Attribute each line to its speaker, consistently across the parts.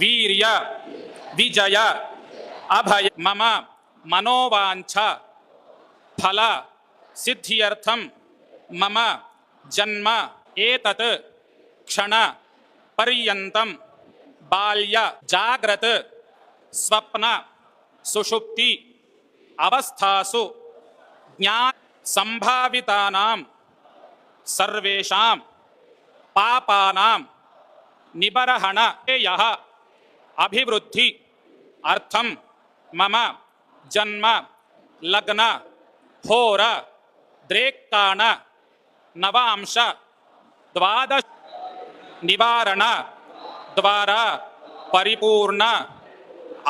Speaker 1: वीर्य, विजय, अभय, मम, मनोवांछ, फल, सिद्ध्यर्थ, मम, जन्म, एतत्, क्षण पर्यत बाल्य जागृत स्वप्न, सुषुप्ति, अवस्थासु, ज्ञान संभावितानाम सर्वेषां पापानाम निबरहण अभिवृद्धि अर्थम मम जन्म, लग्न, होर द्रेक्ताण नवांश, द्वादश, निवारण, द्वारा, परिपूर्ण,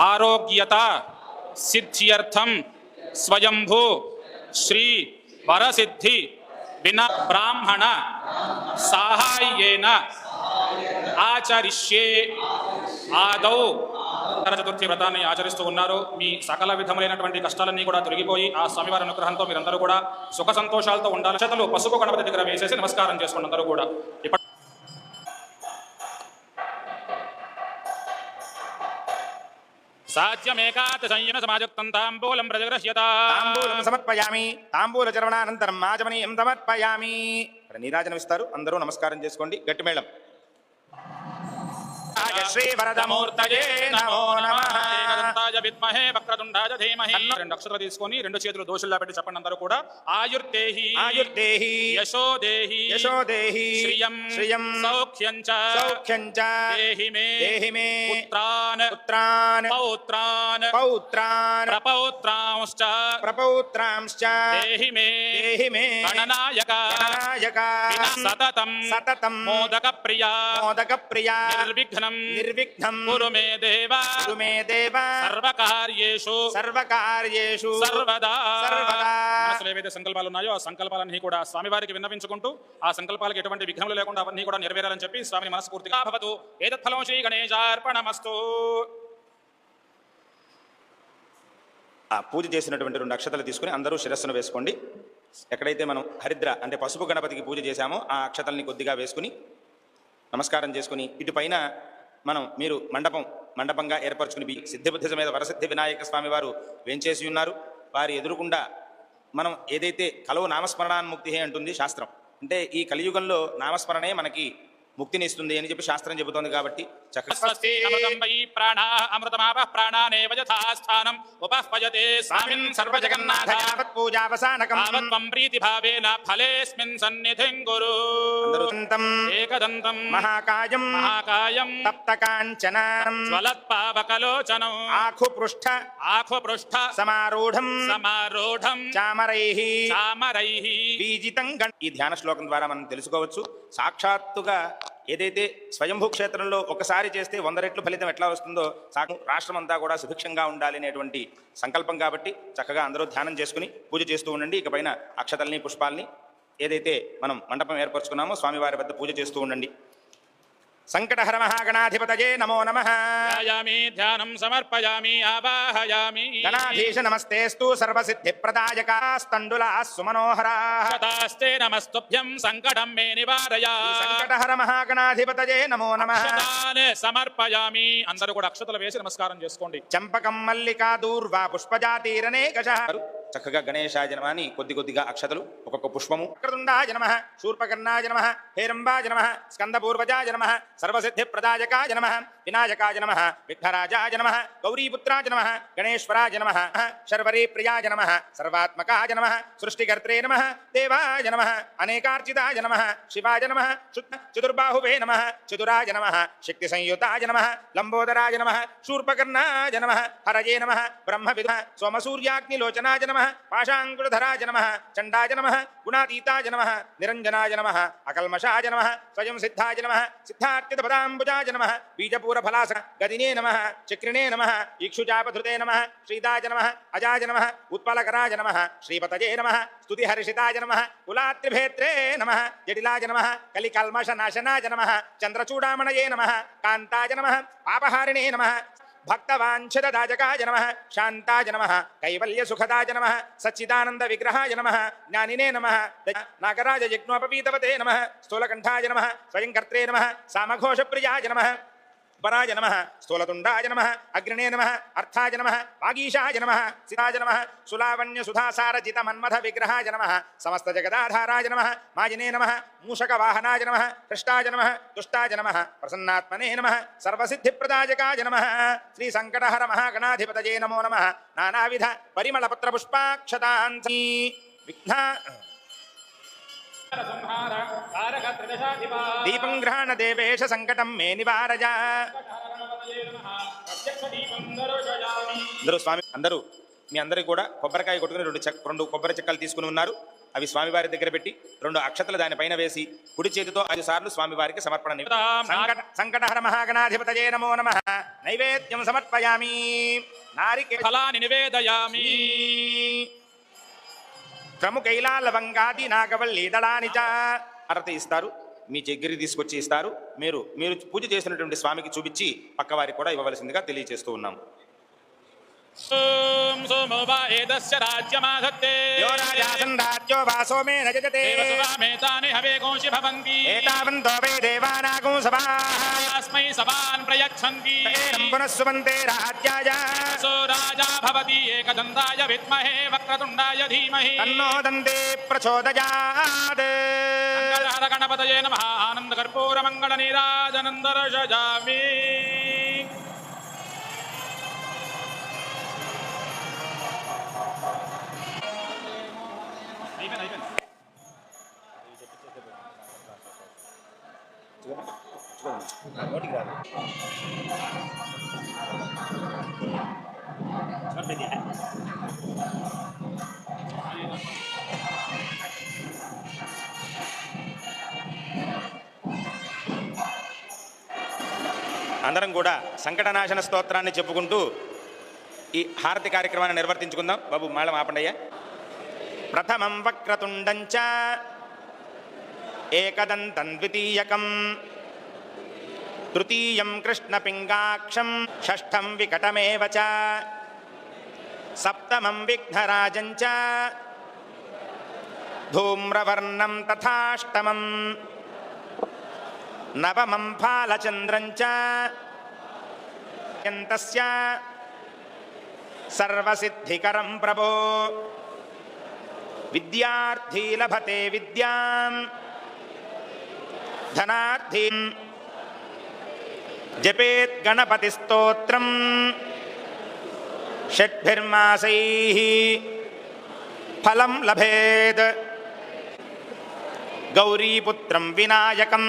Speaker 1: आरोग्यता सिद्ध्यर्थम स्वयंभू, श्री वर सिद्धि बिना ब्राह्मण, साहाय्येन, आचरिष्ये। ఆదౌ. నరక చతుర్థి వ్రతాన్ని ఆచరిస్తూ ఉన్నారు. మీ సకల విధములైనటువంటి కష్టాలన్నీ కూడా తొలగిపోయి ఆ స్వామివారి అనుగ్రహంతో మీరందరూ కూడా సుఖ సంతోషాలతో ఉండాలి చేతలు పసుపు గణపతి దగ్గర వేసేసి నమస్కారం చేసుకోండి అందరూ కూడా. ఇప్పటి సాధ్యమేకాత సంయమ సమాజుక్తం తాంబూలం ప్రజగ్రహ్యత
Speaker 2: తాంబూలం సమర్పయామి. తాంబూల చరవణానంతరం మాజమనీయం సమర్పయామి. నీరాజనం ఇస్తారు అందరూ నమస్కారం చేసుకోండి. గట్టి మేళం శ్రీ వరదమూర్తయే నమో నమః.
Speaker 1: ఏకదంతాయ విద్మహే వక్రతుండాయ ధీమహి. రెండు అక్షరాలు తీసుకొని రెండు చేతులు దోషుల్లో పెట్టి చెప్పండి అందరూ కూడా. ఆయుర్దేహి.
Speaker 2: ఆయుర్దేహి.
Speaker 1: యశోదేహి.
Speaker 2: యశోదేహి.
Speaker 1: శ్రియం.
Speaker 2: శ్రియం.
Speaker 1: సౌఖ్యం చ.
Speaker 2: సౌఖ్యం చ.
Speaker 1: దేహి మే
Speaker 2: దేహి మే
Speaker 1: పుత్రాన్.
Speaker 2: పుత్రాన్.
Speaker 1: పౌత్రాన్.
Speaker 2: పౌత్రాన్.
Speaker 1: ప్రపౌత్రాంశ్చ.
Speaker 2: ప్రపౌత్రాంశ్చ.
Speaker 1: దేహి మే
Speaker 2: దేహి మే
Speaker 1: గణనాయక.
Speaker 2: గణనాయక
Speaker 1: సతతం.
Speaker 2: సతతం.
Speaker 1: మోదక ప్రియా
Speaker 2: మోదక ప్రియా
Speaker 1: నిర్విఘ్నం.
Speaker 2: నిర్విఘ్నం.
Speaker 1: కురు మే దేవ.
Speaker 2: కురు మే దేవ.
Speaker 1: సర్వకార్యేషు.
Speaker 2: సర్వకార్యేషు.
Speaker 1: సర్వదా.
Speaker 2: సర్వదా.
Speaker 1: మనసులో ఏవైతే సంకల్పాలు ఉన్నాయో ఆ సంకల్పాలన్నీ కూడా స్వామివారికి విన్నవించుకుంటూ ఆ సంకల్పాలకు ఎటువంటి విఘ్నములు లేకుండా అవన్నీ కూడా నెరవేరాలని చెప్పి స్వామిని మనస్ఫూర్తిగా భవతు ఏతత్ఫలం శ్రీ గణేశార్పణమస్తు.
Speaker 2: ఆ పూజ చేసినటువంటి రెండు అక్షతలు తీసుకుని అందరూ శిరస్సును వేసుకోండి. ఎక్కడైతే మనం హరిద్ర అంటే పసుపు గణపతికి పూజ చేశామో ఆ అక్షతల్ని కొద్దిగా వేసుకుని నమస్కారం చేసుకుని ఇటు పైన మనం మీరు మండపం మండపంగా ఏర్పరచుకుని బి- సిద్ధిబుద్ధి సమేత వరసిద్ధి వినాయక స్వామి వారు వేంచేసి ఉన్నారు. వారి ఎదురుకుండా మనం ఏదైతే కలవు నామస్మరణాన్ముక్తి అంటుంది శాస్త్రం. అంటే ఈ కలియుగంలో నామస్మరణే మనకి ముక్తిని ఇస్తుంది అని చెప్పి శాస్త్రం చెబుతోంది కాబట్టి
Speaker 1: ఉపఃపయతే స్వామిన్ ప్రీతిభావేన ఫలేస్మిన్ సన్నిధిం గురు. ఏకదంతం.
Speaker 2: మహాకాయం.
Speaker 1: మహాకాయం.
Speaker 2: తప్తకాంచనం
Speaker 1: జ్వలత్పావకలోచనం
Speaker 2: సమారూఢం.
Speaker 1: సమారూఢం.
Speaker 2: చామరైః
Speaker 1: చామరైః
Speaker 2: బీజితం ఈ ధ్యాన శ్లోకం ద్వారా మనం తెలుసుకోవచ్చు. సాక్షాత్తుగా ఏదైతే స్వయంభూ క్షేత్రంలో ఒకసారి చేస్తే వంద రెట్లు ఫలితం ఎట్లా వస్తుందో సాకు రాష్ట్రం అంతా కూడా సుభిక్షంగా ఉండాలి అనేటువంటి సంకల్పం కాబట్టి చక్కగా అందరూ ధ్యానం చేసుకుని పూజ చేస్తూ ఉండండి. ఇక పైన అక్షతల్ని పుష్పాల్ని ఏదైతే మనం మండపం ఏర్పరచుకున్నామో స్వామివారి వద్ద పూజ చేస్తూ ఉండండి. సంకటహర మహాగణాధిపతయే నమో నమః.
Speaker 1: ధ్యాయామి ధ్యానం సమర్పయామి ఆవాహయామి.
Speaker 2: గణాధీశ నమస్తేస్తు సర్వసిద్ధి ప్రదాయకాస్తండులా సుమనోహరా.
Speaker 1: శతాస్తే నమస్తుభ్యం సంకటం మే నివారయ.
Speaker 2: సంకటహర మహాగణాధిపతయే నమో నమ.
Speaker 1: సమర్పయామి. అందరూ కూడా అక్షతలు వేసి నమస్కారం చేసుకోండి.
Speaker 2: చంపకం మల్లికా దూర్వా పుష్పజాతీరనే గజ. చక్కగా గణేశాయ నమ అని కొద్ది కొద్దిగా అక్షతలు ఒక్కొక్క పుష్పము. క్రతుండాయ నమ శూర్పకర్ణాయ నమ హేరంబాయ నమ స్కందపూర్వజాయ నమ సర్వసిద్ధి ప్రదాయకాయ నమ వినాయకాయ నమ విఘ్నరాజాయ నమ గౌరీపుత్రాయ నమ గణేశ్వరాయ నమ శర్వరీ ప్రియాయ నమ సర్వాత్మకాయ నమ సృష్టికర్త్రే నమ దేవాయ నమ అనేకార్చితాయ నమ శివాయ నమ శుద్ధ చతుర్బాహువే నమ చతురాయ నమ శక్తి సంయుతాయ నమ లంబోదరాయ నమ శూర్పకర్ణాయ నమ హరయే నమ బ్రహ్మవిధ సోమసూర్యాగ్నిలోచనాయ నమ పాశాంకుళధరాయ నమ చండాయ నమ గుణాతీతాయ నమ నిరంజనాయ నమ అకల్మషాయ నమ స్వయం సిద్ధాయ నమ సిద్ధార్చిత పదాంబుజాయ నమ బీజపూర ఫలాస గదినే నమ చక్రిణే నమ ఇక్షుజాపధృతే నమ శ్రీదాయ నమ అజాయ నమ ఉత్పలకరాయ నమ శ్రీపతజే నమ స్తుతిహర్షితాయ నమ కులాత్రిభేత్రే నమ జటిలాయ నమ కలికల్మషనాశనాయ నమ చంద్రచూడామణయే నమ కాంతాయ నమ పాపహారిణే నమ భక్తవాంఛితదాజకాయ నమ శాంతాయ నమ కైవల్యసుఖదాయ నమ సచ్చిదానంద విగ్రహాయ నమ జ్ఞానినే నమ నాగరాజ యజ్ఞోపవీతవతే నమ స్థూలకంఠాయ నమ స్వయంకర్త్రే నమ సామఘోషప్రియాయ నమ ఉబ్బరాజ నమ స్థూలతుండాయ నమ అగ్రణే నమ అర్థాయ నమ వాగీశాయ నమ సిరాజ నమ సులావణ్య సుధాసారజిత మన్మథ విగ్రహాయ నమ సమస్త జగదాధారాయ నమ మాజినే నమ మూషక వాహనాయ నమ హృష్టాయ నమ దుష్టాయ నమ ప్రసన్నాత్మనే నమ సర్వసిద్ధిప్రదాయకాయ నమ శ్రీ సంకటహర మహాగణాధిపతయే నమో నమ నానావిధ పరిమళ పత్ర పుష్పాక్షతాంతి విఘ్న
Speaker 1: సంహార తారక త్రిదశాధిపా
Speaker 2: దీపం గ్రహణ దేవేశ సంకటం మే నివారజ. అందరూ స్వామి అందరూ మీ అందరికీ కూడా కొబ్బరికాయ కొట్టుకుని రెండు చెక్ రెండు కొబ్బరి చెక్కలు తీసుకుని ఉన్నారు. అవి స్వామివారి దగ్గర పెట్టి రెండు అక్షతలు దానిపైన వేసి కుడి చేతితో ఐదు సార్లు స్వామివారికి సమర్పణ సంకటహర మహాగణాధిపతయే నమో నమ. నైవేద్యం సమర్పయామి. నారికే
Speaker 1: ఫలాని నివేదయామి.
Speaker 2: ప్రముఖైలా లవంగాది నాగవల్లి దళానిచ అరత అరతి ఇస్తారు. మీ దగ్గరికి తీసుకొచ్చి ఇస్తారు. మీరు మీరు పూజ చేసినటువంటి స్వామికి చూపించి పక్కవారికి కూడా ఇవ్వవలసిందిగా తెలియజేస్తూ ఉన్నాం
Speaker 1: ఓం సోమో వా ఏదస్య రాజ్యమాధత్తే.
Speaker 2: యో రాజాసన్ రాజ్యో వాసో మే నజతే
Speaker 1: దేవసురామేతాని హవేకోంషి భవంతి.
Speaker 2: ఏతావంతో వే దేవానాగం సభా.
Speaker 1: తస్మై సవాన్ ప్రయచ్చంతి.
Speaker 2: పునఃసువంతే రాజ్యాయ.
Speaker 1: సో రాజా భవతి ఏకదంతాయ విద్మహే వక్రతుండాయ ధీమహి.
Speaker 2: తన్నో దంతే ప్రచోదయాత్.
Speaker 1: మంగళహర
Speaker 2: అందరం కూడా సంకటనాశన స్తోత్రాన్ని చెప్పుకుంటూ ఈ హారతి కార్యక్రమాన్ని నిర్వర్తించుకుందాం. బాబు మేళం ఆపండయ్యా. प्रथमं वक्रतुण्डञ्च। एकदन्तं द्वितीयकं तृतीयं कृष्णपिङ्गाक्षं षम विकटमेव सप्तम विघ्नराज धूम्रवर्णम च। धूम्रवर्णं तथाष्टमं नवमं फालचन्द्रं च। सर्वसिद्धिकरं प्रभो। విద్యార్థీ లభతే విద్యాం. ధనార్థీం. జపేత్ గణపతి స్తోత్రం. షడ్భిర్మాసై ఫలం లభేత్. గౌరీపుత్రం వినాయకం.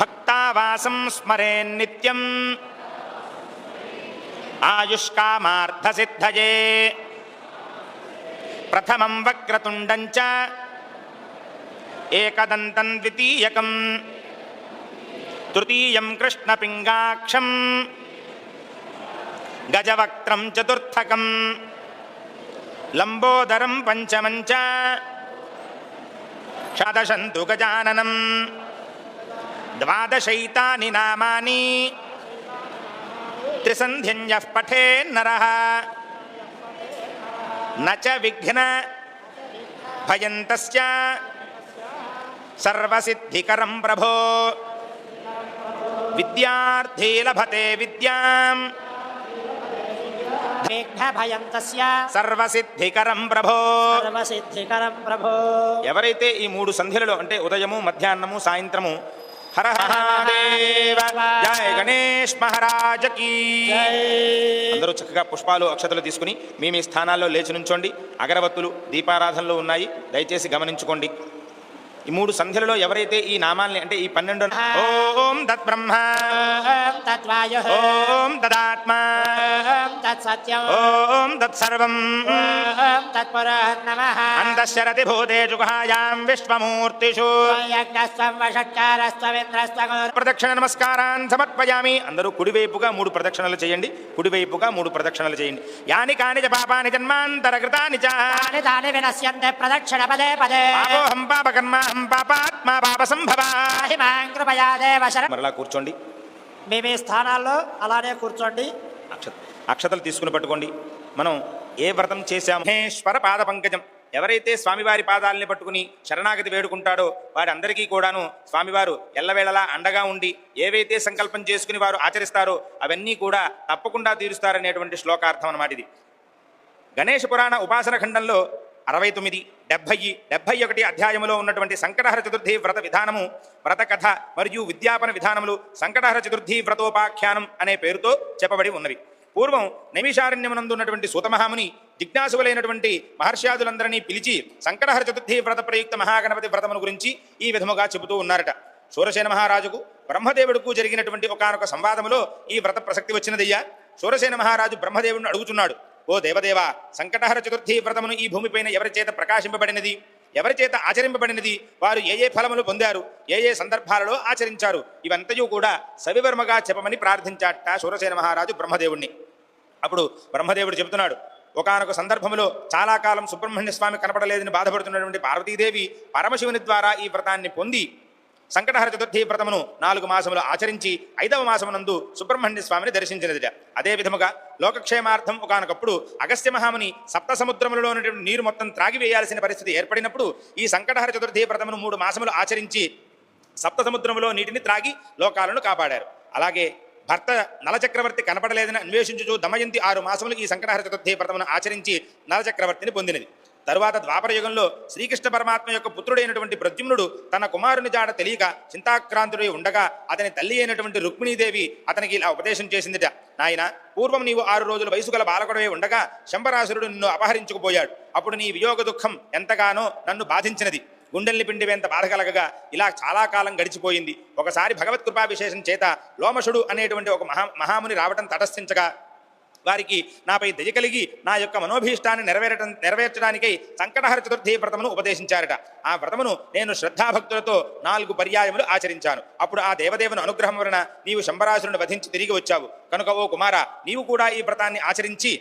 Speaker 2: భక్తావాసం స్మరేన్నిత్యం ఆయుష్కామార్థసిద్ధయే प्रथम वक्रतुंड एकदन्तं द्वितीयकं तृतीय कृष्णपिंगाक्ष गजवक्त्रं चतुर्थक लंबोदर पंचम च षदशन्तु गजाननं द्वादशैतानि नामानि त्रिसन्ध्यं यः पठेन्नरः। నచ విఘ్న భయంతస్య సర్వసిద్ధికరం ప్రభో విద్యార్థీ
Speaker 3: లభతే విద్యాం
Speaker 2: సర్వసిద్ధికరం ప్రభో
Speaker 3: సర్వసిద్ధికరం ప్రభో
Speaker 2: ఎవరైతే ఈ మూడు సంధ్యలలో అంటే ఉదయము మధ్యాహ్నము సాయంత్రము హర మహాదేవ జయ గణేష్ మహారాజ కీ. అందరూ చక్కగా పుష్పాలు అక్షతలు తీసుకుని మీ మీ స్థానాల్లో లేచి నుంచోండి. అగరవత్తులు దీపారాధనలు ఉన్నాయి. దయచేసి గమనించుకోండి. ఈ మూడు సంధ్యలలో ఎవరైతే ఈ నామాల్ని అంటే ఈ పన్నెండు ఓం తత్ బ్రహ్మ
Speaker 3: ఓం
Speaker 2: తదాత్మ
Speaker 3: ఓం
Speaker 2: తత్సర్వం.
Speaker 3: తత్పురః నమః
Speaker 2: అంతఃశరతి భూతేషు గుహాయాం విశ్వమూర్తిషు ప్రదక్షిణ నమస్కారాన్ సమర్పయామి అందరూ కుడివైపుగా మూడు ప్రదక్షిణలు చేయండి. కుడివైపుగా మూడు ప్రదక్షిణలు చేయండి. యాని కాని చ పాపాని జన్మాంతరకృతాని చ।
Speaker 3: తాని తాని వినశ్యంతే ప్రదక్షిణ పదే పదే।
Speaker 2: పాపోహం పాపకర్మాహం పాపాత్మా పాప సంభవ
Speaker 3: కృపయా దేవ శరణం
Speaker 2: మరలా కూర్చోండి.
Speaker 3: మీ మీ స్థానాల్లో అలానే కూర్చోండి.
Speaker 2: అక్షత అక్షతలు తీసుకుని పట్టుకోండి. మనం ఏ వ్రతం చేశాం మహేశ్వర పాద పంకజం. ఎవరైతే స్వామివారి పాదాలని పట్టుకుని శరణాగతి వేడుకుంటాడో వారందరికీ కూడాను స్వామివారు ఎల్లవేళలా అండగా ఉండి ఏవైతే సంకల్పం చేసుకుని వారు ఆచరిస్తారో అవన్నీ కూడా తప్పకుండా తీరుస్తారనేటువంటి శ్లోకార్థం అన్నమాట ఇది. గణేష పురాణ ఉపాసన ఖండంలో అరవై తొమ్మిది డెబ్భై డెబ్భై ఒకటి అధ్యాయములో ఉన్నటువంటి సంకటహర చతుర్థి వ్రత విధానము వ్రత కథ మరియు విద్యాపన విధానములు సంకటహర చతుర్థి వ్రతోపాఖ్యానం అనే పేరుతో చెప్పబడి ఉన్నవి. పూర్వం నైమిషారణ్యమునందు ఉన్నటువంటి సూతమహాముని జిజ్ఞాసులైనటువంటి మహర్షాదులందరినీ పిలిచి సంకటహర చతుర్థి వ్రత ప్రయుక్త మహాగణపతి వ్రతమును గురించి ఈ విధముగా చెబుతూ ఉన్నారట. సూరసేన మహారాజుకు బ్రహ్మదేవుడుకు జరిగినటువంటి ఒకనొక సంవాదములో ఈ వ్రత ప్రసక్తి వచ్చినదయ్యా? సూరసేన మహారాజు బ్రహ్మదేవుడిని అడుగుతున్నాడు ఓ దేవదేవా సంకటహర చతుర్థి వ్రతమును ఈ భూమిపైన ఎవరి చేత ప్రకాశింపబడినది? ఎవరి చేత ఆచరింపబడినది? వారు ఏ ఏ ఫలములు పొందారు? ఏ ఏ సందర్భాలలో ఆచరించారు? ఇవంతయు కూడా సవివర్మగా చెప్పమని ప్రార్థించాట సూరసేన మహారాజు బ్రహ్మదేవుణ్ణి. అప్పుడు బ్రహ్మదేవుడు చెబుతున్నాడు ఒకనొక సందర్భంలో చాలా కాలం సుబ్రహ్మణ్య స్వామి కనపడలేదని బాధపడుతున్నటువంటి పార్వతీదేవి పరమశివుని ద్వారా ఈ వ్రతాన్ని పొంది సంకటహర చతుర్థి వ్రతమును నాలుగు మాసములు ఆచరించి ఐదవ మాసమునందు సుబ్రహ్మణ్య స్వామిని దర్శించినదిట. అదే విధముగా లోకక్షేమార్థం ఒకనొకప్పుడు అగస్త్య మహాముని సప్త సముద్రములలో ఉన్నటువంటి నీరు మొత్తం త్రాగివేయాల్సిన పరిస్థితి ఏర్పడినప్పుడు ఈ సంకటహర చతుర్థి వ్రతమును మూడు మాసములు ఆచరించి సప్త సముద్రములో నీటిని త్రాగి లోకాలను కాపాడారు. అలాగే భర్త నలచక్రవర్తి కనపడలేదని అన్వేషించుచు దమయంతి ఆరు మాసములు ఈ సంకటహర చతుర్థి వ్రతమును ఆచరించి నలచక్రవర్తిని పొందినది తరువాత ద్వాపర యుగంలో శ్రీకృష్ణ పరమాత్మ యొక్క పుత్రుడైనటువంటి ప్రద్యుమ్నుడు తన కుమారుని జాడ తెలియక చింతాక్రాంతుడై ఉండగా అతని తల్లి అయినటువంటి రుక్మిణీదేవి అతనికి ఇలా ఉపదేశం చేసిందిట. నాయన పూర్వం నీవు ఆరు రోజుల వయసు గల బాలకుడవే ఉండగా శంభరాసురుడు నిన్ను అపహరించుకుపోయాడు. అప్పుడు నీ వియోగ దుఃఖం ఎంతగానో నన్ను బాధించినది. గుండెల్ని పిండివేంత బాధ కలగగా ఇలా చాలా కాలం గడిచిపోయింది. ఒకసారి భగవత్ కృపా విశేషం చేత లోమషుడు అనేటువంటి ఒక మహా మహాముని రావటం తటస్థించగా వారికి నాపై దయ కలిగి నా యొక్క మనోభీష్టాన్ని నెరవేరటం నెరవేర్చడానికై సంకటహర చతుర్థి వ్రతమును ఉపదేశించారట. ఆ వ్రతమును నేను శ్రద్ధాభక్తులతో నాలుగు పర్యాయములు ఆచరించాను. అప్పుడు ఆ దేవదేవుని అనుగ్రహం వలన నీవు శంబరాసురుని వధించి తిరిగి వచ్చావు. కనుక ఓ కుమార నీవు కూడా ఈ వ్రతాన్ని ఆచరించి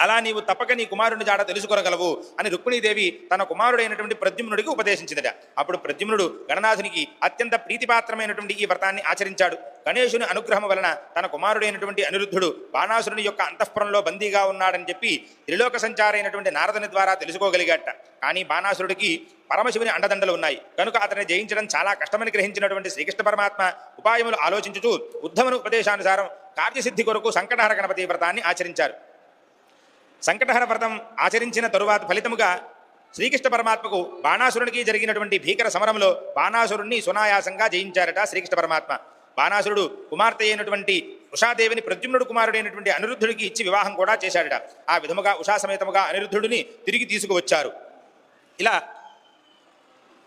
Speaker 2: అలా నీవు తప్పక నీ కుమారుని జాడ తెలుసుకొనగలవు అని రుక్మిణీదేవి తన కుమారుడైనటువంటి ప్రద్యుమ్నుడికి ఉపదేశించిందట అప్పుడు ప్రద్యుమ్నుడు గణనాథునికి అత్యంత ప్రీతిపాత్రమైనటువంటి ఈ వ్రతాన్ని ఆచరించాడు. గణేశుని అనుగ్రహం వలన తన కుమారుడైనటువంటి అనిరుద్ధుడు బాణాసురుని యొక్క అంతఃపురంలో బందీగా ఉన్నాడని చెప్పి త్రిలోక సంచారైనటువంటి నారదుని ద్వారా తెలుసుకోగలిగాట. కానీ బాణాసురుడికి పరమశివుని అండదండలు ఉన్నాయి. కనుక అతన్ని జయించడం చాలా కష్టమని గ్రహించినటువంటి శ్రీకృష్ణ పరమాత్మ ఉపాయములు ఆలోచించుచూ ఉద్ధముని ఉపదేశానుసారం కార్యసిద్ధి కొరకు సంకటహర గణపతి వ్రతాన్ని ఆచరించారు. సంకటహర వ్రతం ఆచరించిన తరువాత ఫలితముగా శ్రీకృష్ణ పరమాత్మకు బాణాసురునికి జరిగినటువంటి భీకర సమరంలో బాణాసురుణ్ణి సునాయాసంగా జయించారట శ్రీకృష్ణ పరమాత్మ. బాణాసురుడు కుమార్తె అయినటువంటి ఉషాదేవిని ప్రద్యుమ్నుడు కుమారుడైనటువంటి అనిరుద్ధుడికి ఇచ్చి వివాహం కూడా చేశాడట. ఆ విధముగా ఉషా సమేతముగా అనిరుద్ధుడిని తిరిగి తీసుకువచ్చారు. ఇలా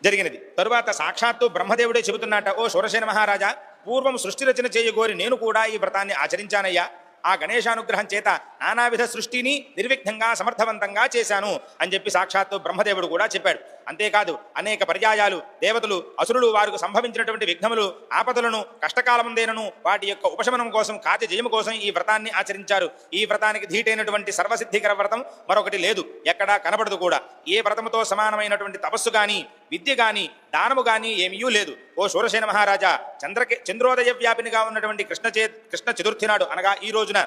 Speaker 2: జరిగినది. తరువాత సాక్షాత్తు బ్రహ్మదేవుడే చెబుతున్నట ఓ షోరసేన మహారాజా పూర్వం సృష్టి రచన చేయగోరి నేను కూడా ఈ వ్రతాన్ని ఆచరించానయ్యా. ఆ గణేశానుగ్రహం చేత నానావిధ సృష్టిని నిర్విఘ్నంగా సమర్థవంతంగా చేశాను అని చెప్పి సాక్షాత్తు బ్రహ్మదేవుడు కూడా చెప్పాడు. అంతేకాదు అనేక పర్యాయాలు దేవతలు అసురులు వారికి సంభవించినటువంటి విఘ్నములు ఆపదలను కష్టకాలముందేనను వాటి యొక్క ఉపశమనం కోసం కార్య జయము కోసం ఈ వ్రతాన్ని ఆచరించారు. ఈ వ్రతానికి ధీటైనటువంటి సర్వసిద్ధికర వ్రతం మరొకటి లేదు. ఎక్కడా కనబడదు కూడా. ఏ వ్రతముతో సమానమైనటువంటి తపస్సు కానీ విద్య కానీ దానము కానీ ఏమీ లేదు. ఓ శూరసేన మహారాజా చంద్రకే చంద్రోదయ వ్యాపినిగా ఉన్నటువంటి కృష్ణ చే కృష్ణ చతుర్థి నాడు అనగా ఈ రోజున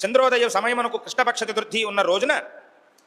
Speaker 2: చంద్రోదయ సమయమునకు కృష్ణపక్ష చతుర్థి ఉన్న రోజున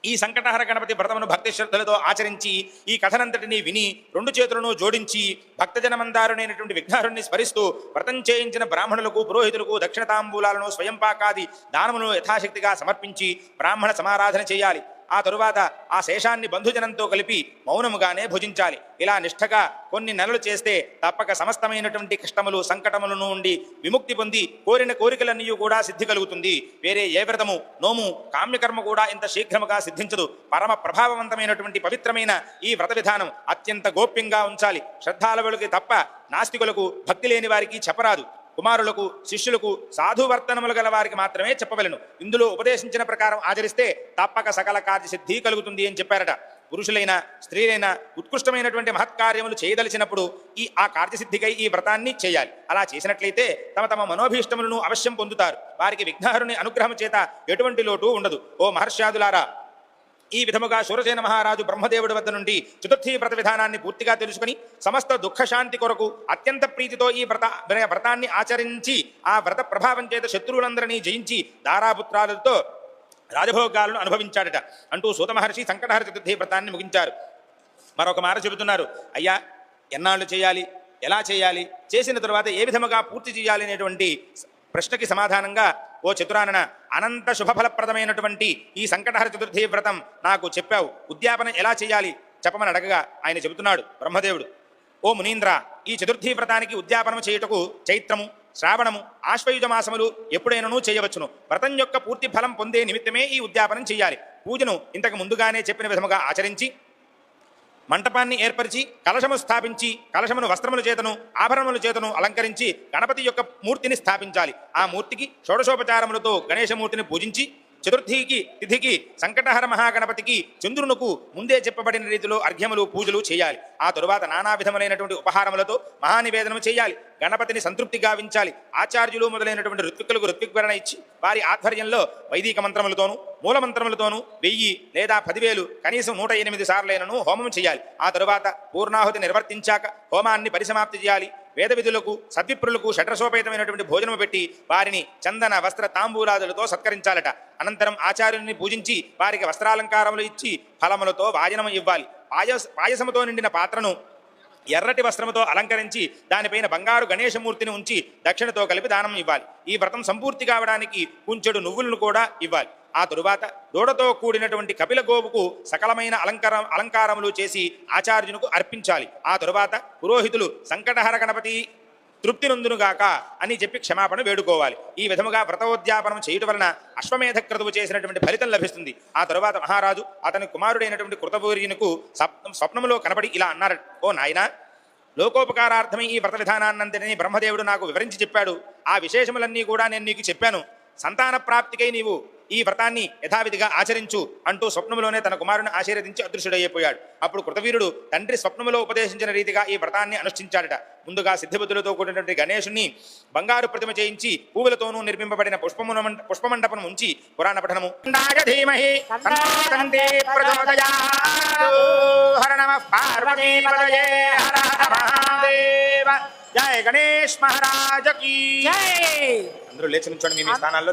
Speaker 2: ఈ సంకటహర గణపతి వ్రతమును భక్తి శ్రద్ధలతో ఆచరించి ఈ కథనంతటిని విని రెండు చేతులను జోడించి భక్తజనమందారునైనటువంటి విఘ్నారుణ్ణి స్మరిస్తూ వ్రతం చేయించిన బ్రాహ్మణులకు పురోహితులకు దక్షిణ తాంబూలాలను స్వయంపాకాది దానమును యథాశక్తిగా సమర్పించి బ్రాహ్మణ సమారాధన చేయాలి. ఆ తరువాత ఆ శేషాన్ని బంధుజనంతో కలిపి మౌనముగానే భుజించాలి. ఇలా నిష్ఠగా కొన్ని నెలలు చేస్తే తప్పక సమస్తమైనటువంటి కష్టములు సంకటములను ఉండి విముక్తి పొంది కోరిన కోరికలన్నీ కూడా సిద్ధి కలుగుతుంది. వేరే ఏ వ్రతము నోము కామ్యకర్మ కూడా ఇంత శీఘ్రముగా సిద్ధించదు. పరమ ప్రభావవంతమైనటువంటి పవిత్రమైన ఈ వ్రత విధానం అత్యంత గోప్యంగా ఉంచాలి. శ్రద్ధాలవులకి తప్ప నాస్తికులకు భక్తి లేని వారికి చెప్పరాదు. కుమారులకు శిష్యులకు సాధువర్తనములు గల వారికి మాత్రమే చెప్పవలను. ఇందులో ఉపదేశించిన ప్రకారం ఆచరిస్తే తప్పక సకల కార్యసిద్ధి కలుగుతుంది అని చెప్పారట. పురుషులైన స్త్రీలైన ఉత్కృష్టమైనటువంటి మహత్కార్యములు చేయదలిచినప్పుడు ఈ ఆ కార్యసిద్ధికై ఈ వ్రతాన్ని చేయాలి. అలా చేసినట్లయితే తమ తమ మనోభీష్టములను అవశ్యం పొందుతారు. వారికి విఘ్నహరుని అనుగ్రహం చేత ఎటువంటి లోటు ఉండదు. ఓ మహర్ష్యాదులారా ఈ విధముగా సూరసేన మహారాజు బ్రహ్మదేవుడి వద్ద నుండి చతుర్థీ వ్రత విధానాన్ని పూర్తిగా తెలుసుకుని సమస్త దుఃఖశాంతి కొరకు అత్యంత ప్రీతితో ఈ వ్రత వ్రతాన్ని ఆచరించి ఆ వ్రత ప్రభావం చేత శత్రువులందరినీ జయించి దారాపుత్రాలతో రాజభోగాలను అనుభవించాడట. అంటూ సూత మహర్షి సంకటహర చతుర్థి వ్రతాన్ని ముగించారు. మరొక మాట చెబుతున్నారు. అయ్యా ఎన్నాళ్ళు చేయాలి? ఎలా చేయాలి? చేసిన తరువాత ఏ విధముగా పూర్తి చేయాలి అనేటువంటి ప్రశ్నకి సమాధానంగా ఓ చతురానన అనంత శుభఫలప్రదమైనటువంటి ఈ సంకటహర చతుర్థి వ్రతం నాకు చెప్పావు. ఉద్యాపన ఎలా చేయాలి? చెప్పమని అడగగా ఆయన చెబుతున్నాడు బ్రహ్మదేవుడు. ఓ మునీంద్ర ఈ చతుర్థీ వ్రతానికి ఉద్యాపనం చేయుటకు చైత్రము శ్రావణము ఆశ్వయుజ మాసములు ఎప్పుడైనను చేయవచ్చును. వ్రతం యొక్క పూర్తి ఫలం పొందే నిమిత్తమే ఈ ఉద్యాపనం చేయాలి. పూజను ఇంతకు ముందుగానే చెప్పిన విధముగా ఆచరించి మంటపాన్ని ఏర్పరిచి కలశము స్థాపించి కలశమును వస్త్రముల చేతను ఆభరణముల చేతను అలంకరించి గణపతి యొక్క మూర్తిని స్థాపించాలి. ఆ మూర్తికి షోడశోపచారములతో గణేశమూర్తిని పూజించి చతుర్థికి తిథికి సంకటహర మహాగణపతికి చంద్రునకు ముందే చెప్పబడిన రీతిలో అర్ఘ్యములు పూజలు చేయాలి. ఆ తరువాత నానా విధములైనటువంటి ఉపహారములతో మహానివేదనము చేయాలి. గణపతిని సంతృప్తి గావించాలి. ఆచార్యులు మొదలైనటువంటి ఋత్విక్కులకు ఋత్విక్వరణ ఇచ్చి వారి ఆధ్వర్యంలో వైదిక మంత్రములతోనూ మూల మంత్రములతోనూ వెయ్యి లేదా పదివేలు కనీసం నూట ఎనిమిది సార్లైనను హోమం చేయాలి. ఆ తరువాత పూర్ణాహుతి నిర్వర్తించాక హోమాన్ని పరిసమాప్తి చేయాలి. వేద విధులకు సద్విప్రులకు షడ్రసోపేతమైనటువంటి భోజనము పెట్టి వారిని చందన వస్త్ర తాంబూలాదులతో సత్కరించాలట. అనంతరం ఆచార్యుని పూజించి వారికి వస్త్రాలంకారములు ఇచ్చి ఫలములతో వాజనము ఇవ్వాలి. పాయస పాయసముతో నిండిన పాత్రను ఎర్రటి వస్త్రముతో అలంకరించి దానిపైన బంగారు గణేశమూర్తిని ఉంచి దక్షిణతో కలిపి దానం ఇవ్వాలి. ఈ వ్రతం సంపూర్తి కావడానికి కుంచెడు నువ్వులను కూడా ఇవ్వాలి. ఆ తరువాత దూడతో కూడినటువంటి కపిల గోవుకు సకలమైన అలంకారం అలంకారములు చేసి ఆచార్యునికి అర్పించాలి. ఆ తరువాత పురోహితులు సంకటహర గణపతి తృప్తి నొందునుగాక అని చెప్పి క్షమాపణ వేడుకోవాలి. ఈ విధముగా వ్రతోద్యాపనం చేయటం వలన అశ్వమేధ క్రతువు చేసినటువంటి ఫలితం లభిస్తుంది. ఆ తరువాత మహారాజు అతని కుమారుడైనటువంటి కృతపూర్యునికు స్వప్న స్వప్నములో కనబడి ఇలా అన్నారు. ఓ నాయనా లోకోపకారార్థమై ఈ వ్రత విధానాన్నంతటినీ బ్రహ్మదేవుడు నాకు వివరించి చెప్పాడు. ఆ విశేషములన్నీ కూడా నేను నీకు చెప్పాను. సంతాన ప్రాప్తికై నీవు ఈ వ్రతాన్ని యథావిధిగా ఆచరించు అంటూ స్వప్నములోనే తన కుమారుని ఆశీర్వదించి అదృశ్యుడైపోయాడు. అప్పుడు కృతవీరుడు తండ్రి స్వప్నములో ఉపదేశించిన రీతిగా ఈ వ్రతాన్ని అనుష్ఠించాడట. ముందుగా సిద్ధిబుద్ధులతో కూడినటువంటి గణేశుని బంగారు ప్రతిమ చేయించి పువ్వులతోనూ నిర్మింపబడిన పుష్పమున పుష్పమండపం ఉంచి పురాణ పఠనము. జయ గణేష్ మహారాజ కీ.
Speaker 3: జై
Speaker 2: అందరూ లేచి నుంచోండి మీ మీ స్థానాల్లో